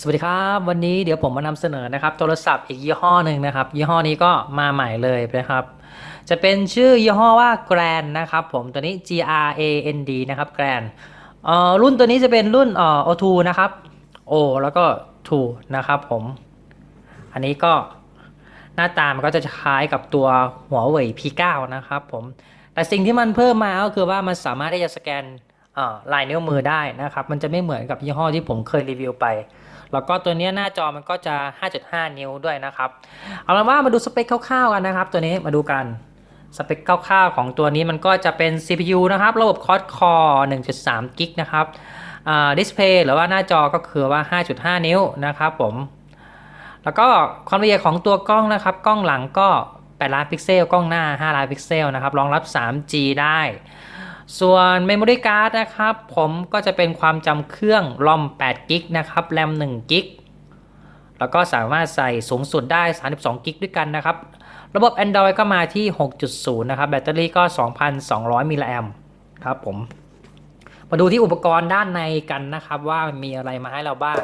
สวัสดีครับวันนี้เดี๋ยวผมมานำเสนอนะครับโทรศัพท์อีกยี่ห้อหนึ่งนะครับ ยี่ห้อนี้ก็มาใหม่เลยนะครับ จะเป็นชื่อยี่ห้อว่า Grand นะครับผมตัวนี้ G R A N D นะครับ Grand เอ่อรุ่นตัวนี้จะเป็นรุ่นเอ่อ O2 นะครับ O แล้วก็ 2 นะครับผม อันนี้ก็หน้าตามันก็จะคล้ายกับตัวหัวเว่ย P9 นะครับผมแต่สิ่งที่มันเพิ่มมาก็คือว่ามันสามารถที่จะสแกนลายนิ้วมือได้นะครับ มันจะไม่เหมือนกับยี่ห้อที่ผมเคยรีวิวไป แล้วก็ตัวนี้หน้าจอมันก็จะ 5.5 นิ้วด้วยนะครับ เอาเป็นว่ามาดูสเปคคร่าวๆกันนะครับ ตัวนี้มาดูกันสเปคคร่าวๆของตัวนี้มันก็จะเป็น CPU นะครับ ระบบ Quad Core 1.3 กิกนะครับดิสเพย์หรือว่าหน้าจอก็คือว่า 5.5 นิ้วนะครับผม แล้วก็ความละเอียดของตัวกล้องนะครับ กล้องหลังก็ 8 ล้านพิกเซล กล้องหน้า 5 ล้านพิกเซลนะครับ รองรับ 3G ได้ ส่วน Memory Card นะครับ ผมก็จะเป็นความจำเครื่อง ROM 8 g b นะครับ RAM 1 g b แล้วก็สามารถใส่สูงสุดได้ 32 g b ด้วยกันนะครับ ระบบ Android ก็มาที่ 6.0 นะครับ แบตเตอรี่ก็ 2,200 มิลลิแอมป์ครับผม มาดูที่อุปกรณ์ด้านในกันนะครับ ว่ามีอะไรมาให้เราบ้าง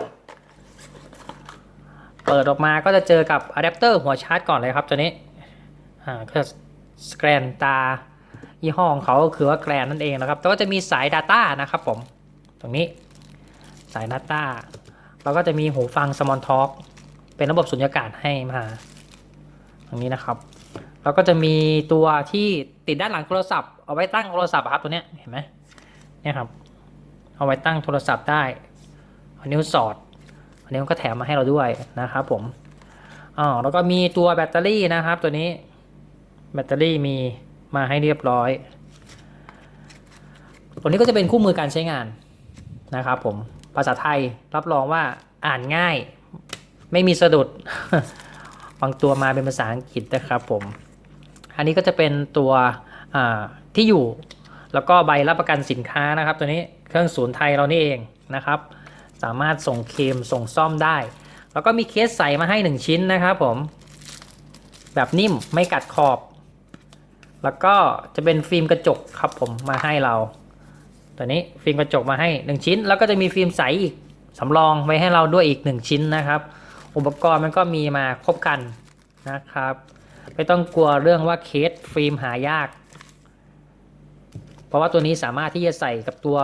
เปิดออกมาก็จะเจอกับอะแดปเตอร์หัวชาร์จก่อนเลยครับตัวนี้ อ่าก็สแกนตา ยี่ห้อของเขาก็คือว่าแกรนนั่นเองนะครับแล้วก็จะมีสาย Data นะครับผม ตรงนี้สาย Data แล้วก็จะมีหูฟัง Small Talk เป็นระบบสุญญากาศให้มา ตรงนี้นะครับ แล้วก็จะมีตัวที่ติดด้านหลังโทรศัพท์ เอาไว้ตั้งโทรศัพท์ครับตัวเนี้ยเห็นไหมเนี่ยครับ เอาไว้ตั้งโทรศัพท์ได้เอานิ้วสอดอันนี้มันก็แถมมาให้เราด้วยนะครับผมอ๋อแล้วก็มีตัวแบตเตอรี่นะครับ ตัวนี้แบตเตอรี่มี มาให้เรียบร้อย ตัวนี้ก็จะเป็นคู่มือการใช้งานนะครับผม ภาษาไทยรับรองว่าอ่านง่าย ไม่มีสะดุด บางตัวมาเป็นภาษาอังกฤษนะครับผม อันนี้ก็จะเป็นตัวที่อยู่ แล้วก็ใบรับประกันสินค้านะครับ ตัวนี้เครื่องศูนย์ไทยเรานี่เองนะครับ สามารถส่งเคมส่งซ่อมได้ แล้วก็มีเคสใส่มาให้ 1 ชิ้นนะครับผม แบบนิ่มไม่กัดขอบ แล้วก็จะเป็นฟิล์มกระจกครับผมมาให้เรา ตัวนี้ฟิล์มกระจกมาให้ 1 ชิ้น แล้วก็จะมีฟิล์มใสอีกสำรองไว้ให้เราด้วยอีก 1 ชิ้นนะครับ อุปกรณ์มันก็มีมาครบครันนะครับ ไม่ต้องกลัวเรื่องว่าเคสฟิล์มหายาก เพราะว่าตัวนี้สามารถที่จะใส่กับตัว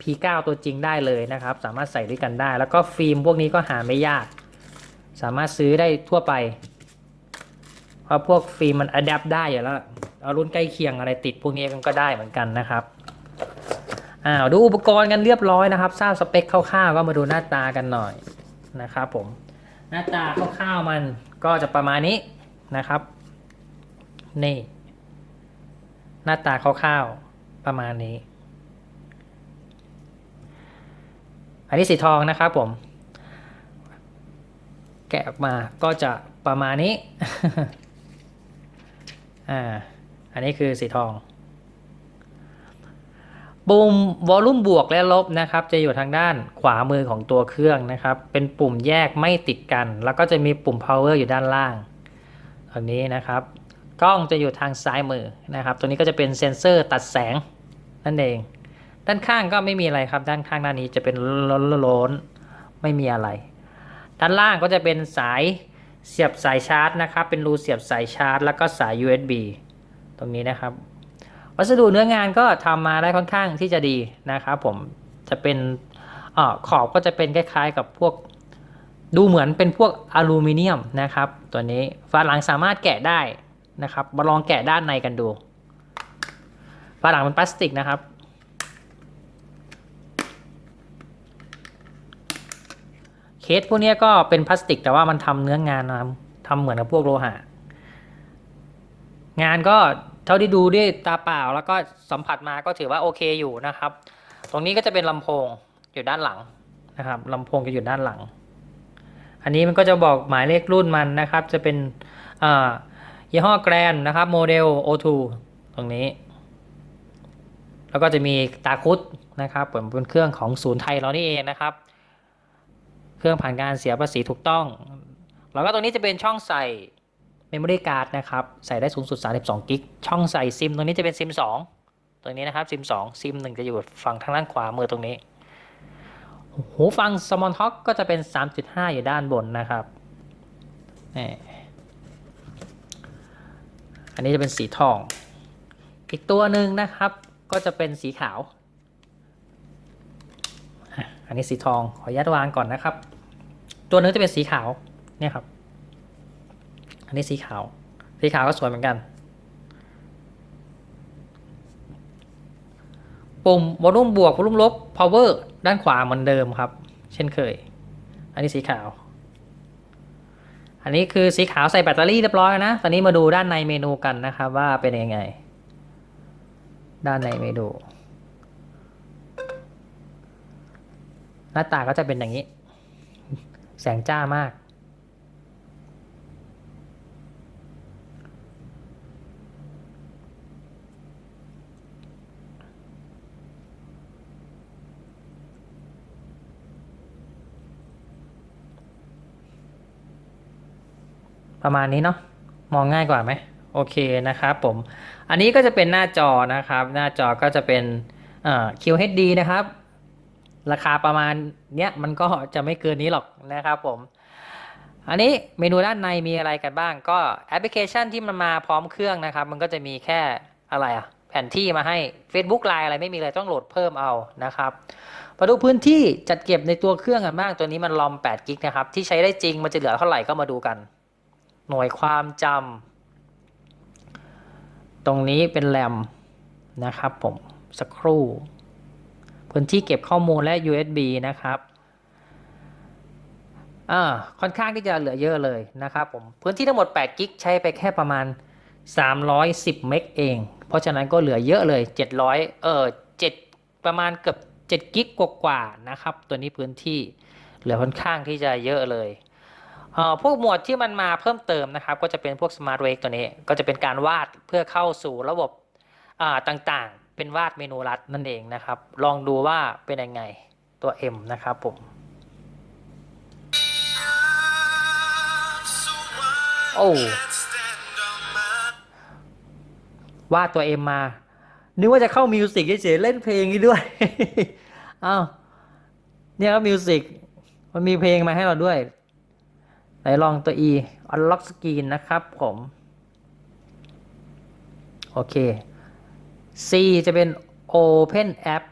P9 ตัวจริงได้เลยนะครับ สามารถใส่ด้วยกันได้ แล้วก็ฟิล์มพวกนี้ก็หาไม่ยาก สามารถซื้อได้ทั่วไป เพราะพวกฟิล์มมันอัดแอปได้อยู่แล้ว เอารุ่นใกล้เคียงอะไรติดพวกนี้กันก็ได้เหมือนกันนะครับอ้าวดูอุปกรณ์กันเรียบร้อยนะครับ ทราบสเปคคร่าวๆก็มาดูหน้าตากันหน่อยนะครับผมหน้าตาคร่าวๆมันก็จะประมาณนี้นะครับนี่หน้าตาคร่าวๆประมาณนี้ อันนี้สีทองนะครับผม แกะออกมาก็จะประมาณนี้อ่า อันนี้คือสีทอง ปุ่มวอลลุ่มบวกและลบนะครับ จะอยู่ทางด้านขวามือของตัวเครื่องนะครับ เป็นปุ่มแยกไม่ติดกัน แล้วก็จะมีปุ่ม power อยู่ด้านล่างอันนี้นะครับ กล้องจะอยู่ทางซ้ายมือนะครับ ตัวนี้ก็จะเป็นเซ็นเซอร์ตัดแสงนั่นเอง ด้านข้างก็ไม่มีอะไรครับ ด้านข้างด้านนี้จะเป็นล้นๆไม่มีอะไร ด้านล่างก็จะเป็นสายเสียบสายชาร์จนะครับ เป็นรูเสียบสายชาร์จ แล้วก็สาย USB ตรงนี้นะครับ วัสดุเนื้องานก็ทำมาได้ค่อนข้างที่จะดีนะครับผมจะเป็นอขอบก็จะเป็นคล้ายๆ กับพวกดูเหมือนเป็นพวกอลูมิเนียมนะครับ ตัวนี้ฝาหลังสามารถแกะได้นะครับมาลองแกะด้านในกันดูฝาหลังเป็นพลาสติกนะครับเคสพวกนี้ก็เป็นพลาสติกแต่ว่ามันทำเนื้องานนะครับทำเหมือนกับพวกโลหะ งานก็เท่าที่ดูด้วยตาเปล่าแล้วก็สัมผัสมาก็ถือว่าโอเคอยู่นะครับ ตรงนี้ก็จะเป็นลำโพงอยู่ด้านหลังนะครับลำโพงจะอยู่ด้านหลัง อันนี้มันก็จะบอกหมายเลขรุ่นมันนะครับ จะเป็นยี่ห้อแกรนนะครับโมเดล O2 ตรงนี้ แล้วก็จะมีตาคุดนะครับเปิดเป็นเครื่องของศูนย์ไทยเรานี่เองนะครับ เครื่องผ่านการเสียภาษีถูกต้อง แล้วก็ตรงนี้จะเป็นช่องใส่ Memory Card นะครับ ใส่ได้สูงสุด 32 กิก ช่องใส่ซิมตรงนี้จะเป็นซิม 2 ตรงนี้นะครับ ซิม 2 ซิม 1 จะอยู่ฝั่งทางด้านขวามือตรงนี้ หูฟัง s m o n t a l k ก็จะเป็น 3.5 อยู่ด้านบนนะครับนี่อันนี้จะเป็นสีทอง อีกตัวหนึ่งนะครับ ก็จะเป็นสีขาว อันนี้สีทอง ขออนุญาตวางก่อนนะครับ ตัวนึงจะเป็นสีขาว เนี่ยครับ อันนี้สีขาว สีขาวก็สวยเหมือนกัน ปุ่มวอลลุ่มบวกวอลลุ่มลบ power ด้านขวาเหมือนเดิมครับ เช่นเคย อันนี้สีขาว อันนี้คือสีขาวใส่แบตเตอรี่เรียบร้อยนะ ตอนนี้มาดูด้านในเมนูกันนะครับว่าเป็นยังไง ด้านในเมนู หน้าตาก็จะเป็นอย่างนี้ แสงจ้ามาก ประมาณนี้เนาะมองง่ายกว่าไหมโอเคนะครับผม อันนี้ก็จะเป็นหน้าจอนะครับ หน้าจอก็จะเป็น QHD นะครับ ราคาประมาณเนี้ยมันก็จะไม่เกินนี้หรอกนะครับผม อันนี้เมนูด้านในมีอะไรกันบ้าง ก็แอปพลิเคชันที่มันมาพร้อมเครื่องนะครับ มันก็จะมีแค่อะไรอะแผนที่มาให้ Facebook Line อะไรไม่มีเลยต้องโหลดเพิ่มเอานะครับมาดูพื้นที่จัดเก็บในตัวเครื่องกันบ้างตัวนี้มันลอม8กิกนะครับที่ใช้ได้จริงมันจะเหลือเท่าไหร่ก็มาดูกัน หน่วยความจำตรงนี้เป็นแรมนะครับผมสักครู่ พื้นที่เก็บข้อมูลและ USB นะครับอ่าค่อนข้างที่จะเหลือเยอะเลยนะครับผมพื้นที่ทั้งหมด8กิกใช้ไปแค่ประมาณ 310 เมกเอง เพราะฉะนั้นก็เหลือเยอะเลย 700 เออ7ประมาณเกือบ7กิกกว่าๆนะครับ ตัวนี้พื้นที่เหลือค่อนข้างที่จะเยอะเลย พวกหมวดที่มันมาเพิ่มเติมนะครับ ก็จะเป็นพวก Smart Wake ตัวนี้ ก็จะเป็นการวาดเพื่อเข้าสู่ระบบต่างๆ เป็นวาดเมนูรัดนั่นเองนะครับ ลองดูว่าเป็นยังไงตัว M นะครับผมโอ้วาดตัว M มา นึกว่าจะเข้ามิวสิกเฉยๆเล่นเพลงนี้ด้วยอ้าวเนี่ยก็มิวสิกมันมีเพลงมาให้เราด้วย ลองตัว E unlock screen นะครับผม โอเค C จะเป็น open app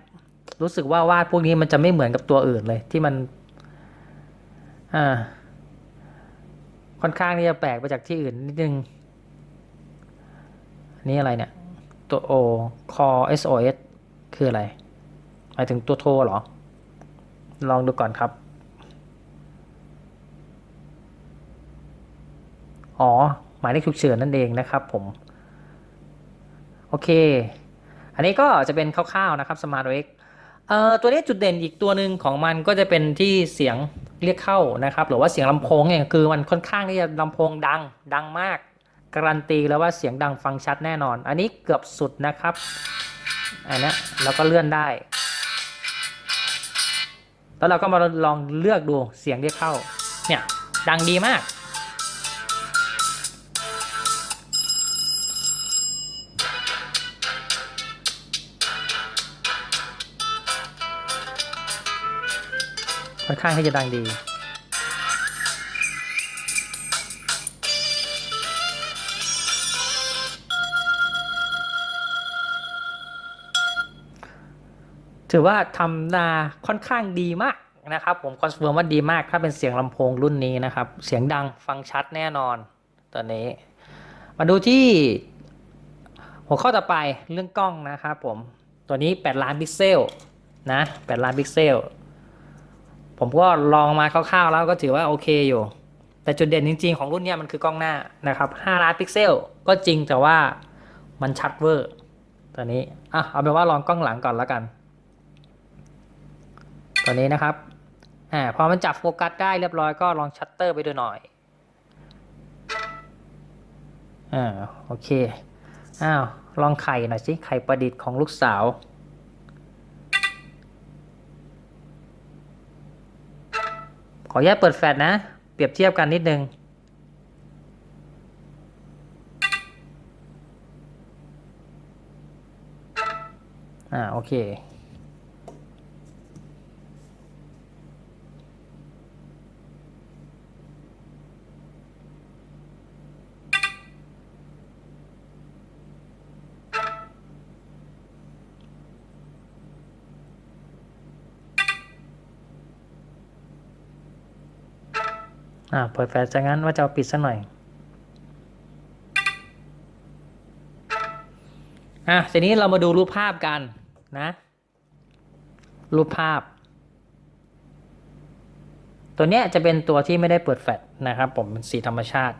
รู้สึกว่าวาดพวกนี้มันจะไม่เหมือนกับตัวอื่นเลยที่มัน อ่า ค่อนข้างที่จะแปลกไปจากที่อื่นนิดนึงนนี้อะไรเนี่ย ตัว O core SOS คืออะไรหมายถึงตัวโทรหรอ ลองดูก่อนครับ อ๋อ หมายเลขฉุกเฉินนั่นเองนะครับผม โอเค อันนี้ก็จะเป็นคร่าวๆนะครับ Smart Wake เอ่อตัวนี้จุดเด่นอีกตัวหนึ่งของมันก็จะเป็นที่เสียงเรียกเข้านะครับ หรือว่าเสียงลำโพงเนี่ยคือมันค่อนข้างที่จะลำโพงดังดังมาก การันตีแล้วว่าเสียงดังฟังชัดแน่นอน อันนี้เกือบสุดนะครับอันนี้เราก็เลื่อนได้ แล้วเราก็มาลองเลือกดูเสียงเรียกเข้าเนี่ยดังดีมาก ค่อนข้างที่จะดังดี ถือว่าทำนาค่อนข้างดีมากนะครับ ผมคอนเฟิร์มว่าดีมาก ถ้าเป็นเสียงลำโพงรุ่นนี้นะครับ เสียงดังฟังชัดแน่นอนตัวนี้ มาดูที่หัวข้อต่อไปเรื่องกล้องนะครับผม ตัวนี้ 8 ล้านพิกเซลนะ 8 ล้านพิกเซล ผมก็ลองมาคร่าวๆแล้วก็ถือว่าโอเคอยู่ แต่จุดเด่นจริงๆของรุ่นนี้มันคือกล้องหน้านะครับ 5 ล้านพิกเซล ก็จริงแต่ว่ามันชัดเวอร์ตัวนี้อะเอาเป็นว่าลองกล้องหลังก่อนแล้วกัน ตัวนี้นะครับอ่าพอมันจับโฟกัสได้เรียบร้อยก็ลองชัตเตอร์ไปดูหน่อยอ่าโอเคอ้าวลองไข่หน่อยสิไข่ประดิษฐ์ของลูกสาว ข ออนุญาตเปิดแฟลชนะ เปรียบเทียบกันนิดนึง อ่า โอเค อ่าเปิดแฟลชซะงั้นว่าจะเอาปิดซะหน่อยอะทีนี้เรามาดูรูปภาพกันนะ รูปภาพ ตัวเนี้ยจะเป็นตัวที่ไม่ได้เปิดแฟลชนะครับ ผมเป็นสีธรรมชาติ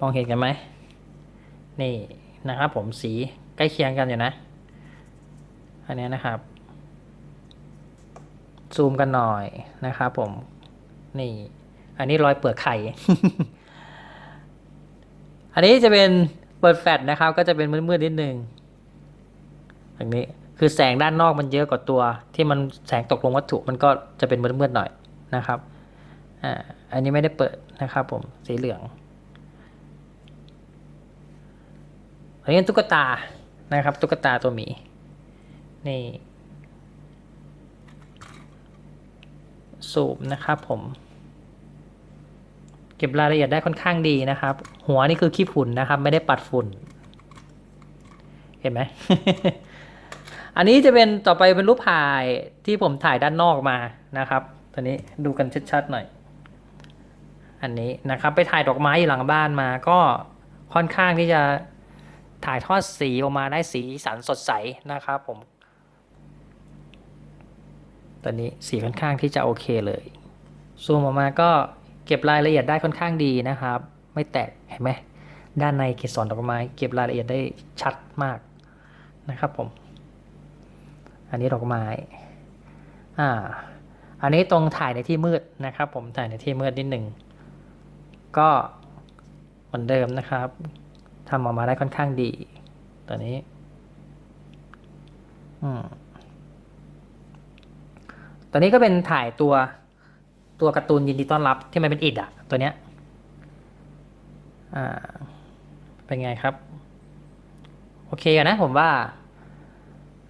มองเห็นกันไหมนี่นะครับผมสีใกล้เคียงกันอยู่นะ อันเนี้ยนะครับ ซูมกันหน่อยนะครับผม นี่ อันนี้รอยเปลือกไข่ อันนี้จะเป็นเปิดแฟลชนะครับ ก็จะเป็นมืดๆนิดนึงอย่างนี้คือแสงด้านนอกมันเยอะกว่าตัว ที่มันแสงตกลงวัตถุมันก็จะเป็นมืดๆหน่อยนะครับอ่าอันนี้ไม่ได้เปิดนะครับ ผมสีเหลืองอันนี้ตุ๊กตานะครับ ตุ๊กตาตัวหมีนี่สูบนะครับผม เก็บรายละเอียดได้ค่อนข้างดีนะครับ หัวนี่คือขี้ฝุ่นนะครับ ไม่ได้ปัดฝุ่น เห็นไหม อันนี้จะเป็นต่อไปเป็นรูปถ่ายที่ผมถ่ายด้านนอกมานะครับตอนนี้ดูกันชัดๆหน่อย อันนี้นะครับ ไปถ่ายดอกไม้อยู่หลังบ้านมา ก็ค่อนข้างที่จะถ่ายทอดสีออกมาได้สีสันสดใสนะครับผมตอนนี้สีค่อนข้างที่จะโอเคเลย ซูมออกมาก็ เก็บรายละเอียดได้ค่อนข้างดีนะครับ ไม่แตกเห็นไหมด้านในเกสรดอกไม้ เก็บรายละเอียดได้ชัดมากนะครับผม อันนี้ดอกไม้อ่าอันนี้ตรงถ่ายในที่มืดนะครับ ผมถ่ายในที่มืดนิดหนึ่งก็เหมือนเดิมนะครับทำออกมาได้ค่อนข้างดี ตัวนี้อืมตัวนี้ก็เป็นถ่ายตัว ตัวการ์ตูนยินดีต้อนรับที่มันเป็นอิดอะตัวเนี้ยอ่าเป็นไงครับ โอเคนะผมว่า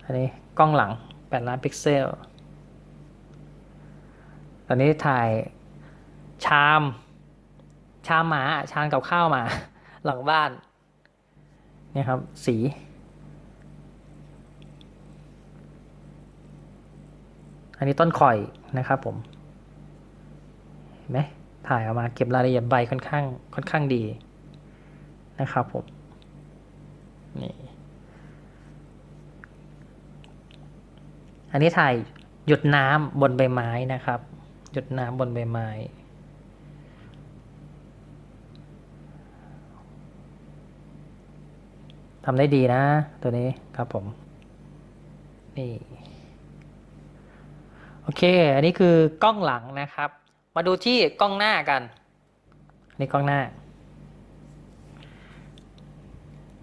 อันนี้กล้องหลัง8ล้านพิกเซล ตอนนี้ถ่ายชาม ชามหมาชามกับข้าวหมาหลังบ้านเนี่ยครับ สีอันนี้ต้นข่อยนะครับผม ไหมถ่ายออกมาเก็บรายละเอียดใบค่อนข้างค่อนข้างดีนะครับผมนี่อันนี้ถ่ายหยดน้ำบนใบไม้นะครับ หยดน้ำบนใบไม้ทำได้ดีนะ ตัวนี้ครับผม นี่ โอเค อันนี้คือกล้องหลังนะครับ มาดูที่กล้องหน้ากันนนี้กล้องหน้า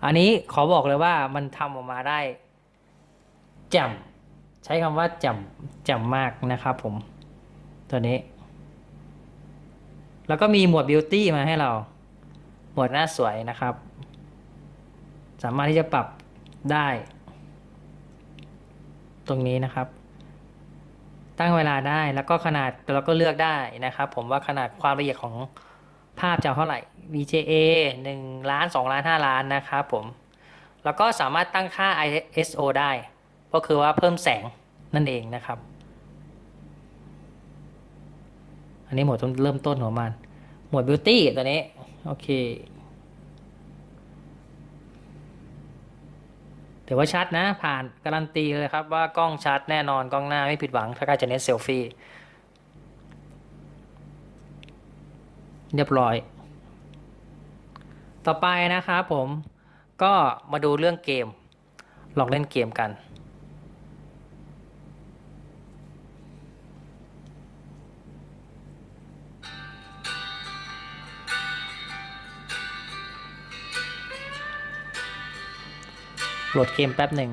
อันนี้ขอบอกเลยว่ามันทำออกมาได้แจ่มใช้คำว่าแจ่มแจ่มมากนะครับผม ตัวนี้ แล้วก็มีหมวดบิวตี้มาให้เรา หมวดหน้าสวยนะครับ สามารถที่จะปรับได้ ตรงนี้นะครับ ตั้งเวลาได้แล้วก็ขนาดเราก็เลือกได้นะครับผมว่าขนาดความละเอียดของภาพจะเท่าไหร่ VGA 1 ล้าน 2 ล้าน 5 ล้านนะครับผม แล้วก็สามารถตั้งค่า ISO ได้ ก็คือว่าเพิ่มแสงนั่นเองนะครับ อันนี้หมวดต้นเริ่มต้นของมัน หมวด Beauty ตัวนี้ โอเค ถือว่าชัดนะ ผ่านการันตีเลยครับว่ากล้องชัดแน่นอนกล้องหน้าไม่ผิดหวังถ้าใครจะเน้นเซลฟี่เรียบร้อย ต่อไปนะครับผมก็มาดูเรื่องเกม ลองเล่นเกมกัน โหลดเกมแป๊บหนึ่ง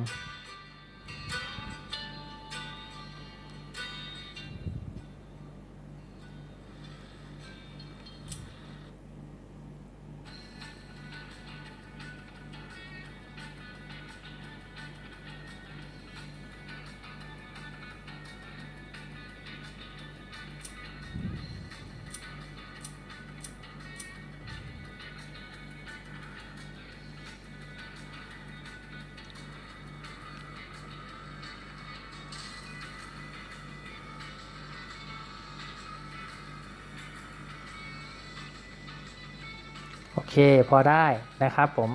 เคพอได้นะครับผม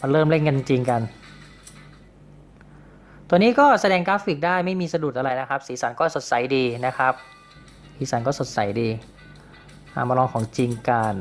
มาเริ่มเล่นกันจริงกัน ตัวนี้ก็แสดงกราฟิกได้ไม่มีสะดุดอะไรนะครับ สีสันก็สดใสดีนะครับ สีสันก็สดใสดีมาลองของจริงกัน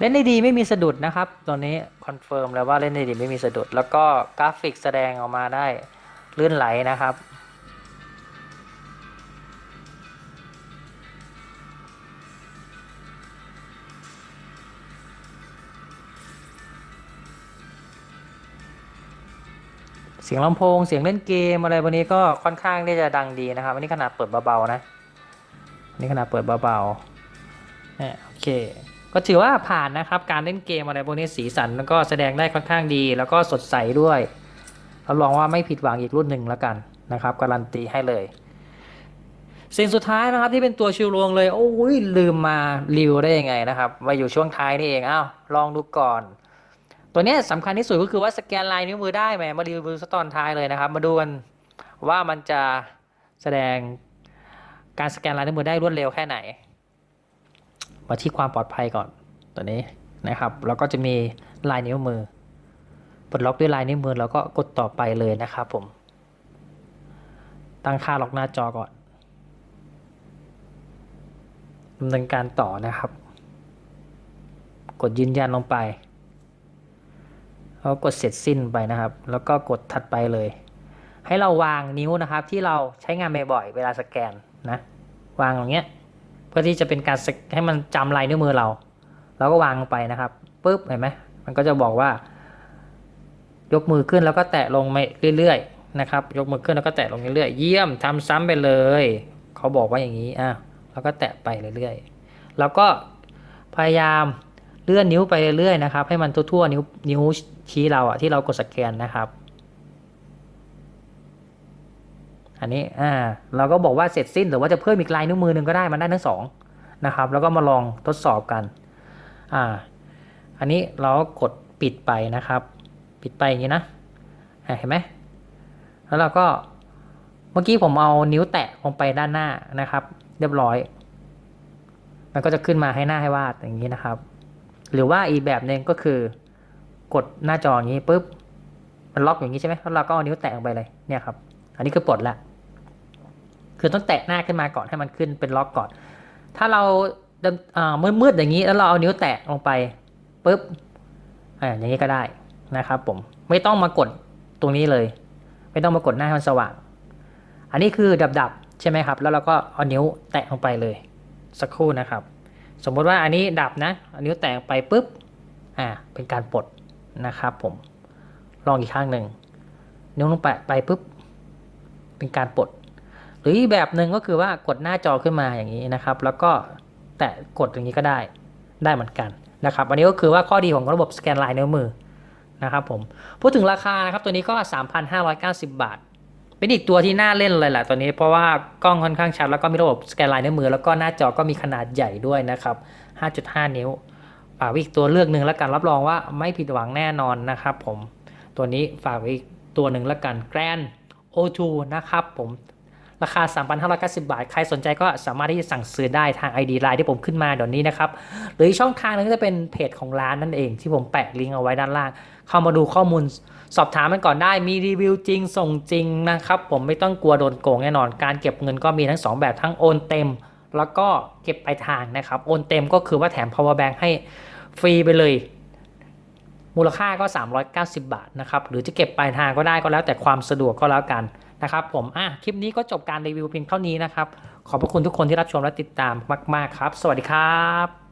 เล่นได้ดีไม่มีสะดุดนะครับตัวนี้คอนเฟิร์มแล้วว่าเล่นได้ดีไม่มีสะดุด แล้วก็กราฟิกแสดงออกมาได้ลื่นไหลนะครับ เสียงลำโพงเสียงเล่นเกมอะไรพวกนี้ก็ค่อนข้างที่จะดังดีนะครับอันนี้ขนาดเปิดเบาๆนะอันนี้ขนาดเปิดเบาๆเนี่ยโอเค ก็ถือว่าผ่านนะครับ การเล่นเกมอะไรพวกนี้สีสันแล้วก็แสดงได้ค่อนข้างดี แล้วก็สดใสด้วยรับรองว่าไม่ผิดหวังอีกรุ่นหนึ่งแล้วกันนะครับ การันตีให้เลยสิ่งสุดท้ายนะครับที่เป็นตัวชิวลวงเลย โอ้ยลืมมารีวิวได้ยังไงนะครับมาอยู่ช่วงท้ายนี่เองอ้าวลองดูก่อน ตัวเนี้ยสำคัญที่สุดก็คือว่าสแกนลายนิ้วมือได้ไหมมารีวิวซะตอนท้ายเลยนะครับ มาดูกันว่ามันจะแสดงการสแกนลายนิ้วมือได้รวดเร็วแค่ไหน มาที่ความปลอดภัยก่อนตัวนี้นะครับ แล้วก็จะมีลายนิ้วมือปลดล็อกด้วยลายนิ้วมือแล้วก็กดต่อไปเลยนะครับผม ตั้งค่าล็อกหน้าจอก่อนดำเนินการต่อนะครับ กดยืนยันลงไปแล้วกดเสร็จสิ้นไปนะครับ แล้วก็กดถัดไปเลย ให้เราวางนิ้วนะครับที่เราใช้งานบ่อยๆเวลาสแกนนะ วางอย่างเงี้ย พื่อที่จะเป็นการสให้มันจำลายนิ้วมือเรา เราก็วางไปนะครับปุ๊บเห็นไหมมันก็จะบอกว่า ยกมือขึ้นแล้วก็แตะลงไปเรื่อยๆนะครับ ยกมือขึ้นแล้วก็แตะลงเรื่อยๆเยี่ยมทำซ้ำไปเลย เขาบอกว่าอย่างนี้อะแล้วก็แตะไปเรื่อยๆแล้วก็พยายามเลื่อนนิ้วไปเรื่อยๆนะครับ ให้มันทั่วๆนิ้วนิ้วชี้เราอะที่เรากดสแกนนะครับ อันนี้อ่าเราก็บอกว่าเสร็จสิ้นหรือว่าจะเพิ่มอีกลายนิ้วมือหนึ่งก็ได้มันได้ทั้งสองนะครับแล้วก็มาลองทดสอบกันอ่าอันนี้เรากดปิดไปนะครับ ปิดไปอย่างนี้นะเห็นไหมแล้วเราก็เมื่อกี้ผมเอานิ้วแตะลงไปด้านหน้านะครับ เรียบร้อย มันก็จะขึ้นมาให้หน้าให้วาดอย่างนี้นะครับ หรือว่าอีกแบบหนึ่งก็คือกดหน้าจออย่างนี้ปุ๊บมันล็อกอย่างนี้ใช่ไหมแล้วเราก็เอานิ้วแตะลงไปเลยเนี่ยครับ อันนี้คือปลดละ คือต้องแตะหน้าขึ้นมาก่อนให้มันขึ้นเป็นล็อกก่อน ถ้าเราเมอ่ามืดๆอย่างนี้แล้วเราเอานิ้วแตะลงไปปุ๊บอย่างนี้ก็ได้นะครับผมไม่ต้องมากดตรงนี้เลย ไม่ต้องมากดหน้าให้มันสว่าง อันนี้คือดับๆใช่ไหมครับ แล้วเราก็เอานิ้วแตะลงไปเลย สักครู่นะครับ สมมติว่าอันนี้ดับนะเอานิ้วแตะไปปุ๊บอ่าเป็นการปลดนะครับผมลองอีกข้างหนึ่งนิ้วลงไปไปปุ๊บเป็นการปลด รืออีกแบบหนึ่งก็คือว่ากดหน้าจอขึ้นมาอย่างนี้นะครับ แล้วก็แตะกดอย่างนี้ก็ได้ได้เหมือนกันนะครับอันนี้ก็คือว่าข้อดีของระบบสแกนลายนิ้วมือนะครับผมพูดถึงราคานะครับตัวนี้ก็ 3,590 บาท เป็นอีกตัวที่น่าเล่นเลยแหละตัวนี้เพราะว่ากล้องค่อนข้างชัดแล้วก็มีระบบสแกนลายนิ้วมือ แล้วก็หน้าจอก็มีขนาดใหญ่ด้วยนะครับ 5.5 นิ้วฝากว้อีกตัวเลือกหนึ่งแล้วกันรับรองว่าไม่ผิดหวังแน่นอนนะครับผมตัวนี้ฝากว้อีกตัวหนึ่งแล้วกัน Grand O2 นะครับผม ราคา 3,590 บาท ใครสนใจก็สามารถที่จะสั่งซื้อได้ทาง ID Line ที่ผมขึ้นมาเดี๋ยวนี้นะครับ หรือช่องทางหนึงก็จะเป็นเพจของร้านนั่นเองที่ผมแปะลิงก์เอาไว้ด้านล่าง เข้ามาดูข้อมูลสอบถามมันก่อนได้ มีรีวิวจริง ส่งจริงนะครับ ผมไม่ต้องกลัวโดนโกงแน่นอน การเก็บเงินก็มีทั้ง 2 แบบทั้งโอนเต็ม แล้วก็เก็บปลายทางนะครับ โอนเต็มก็คือว่าแถม power bank ให้ฟรีไปเลยมูลค่าก็ 390 บาทนะครับ หรือจะเก็บปลายทางก็ได้ก็แล้วแต่ความสะดวกก็แล้วกัน นะครับผมอะคลิปนี้ก็จบการรีวิวเพียงเท่านี้นะครับ ขอบพระคุณทุกคนที่รับชมและติดตามมาก ๆ ครับ สวัสดีครับ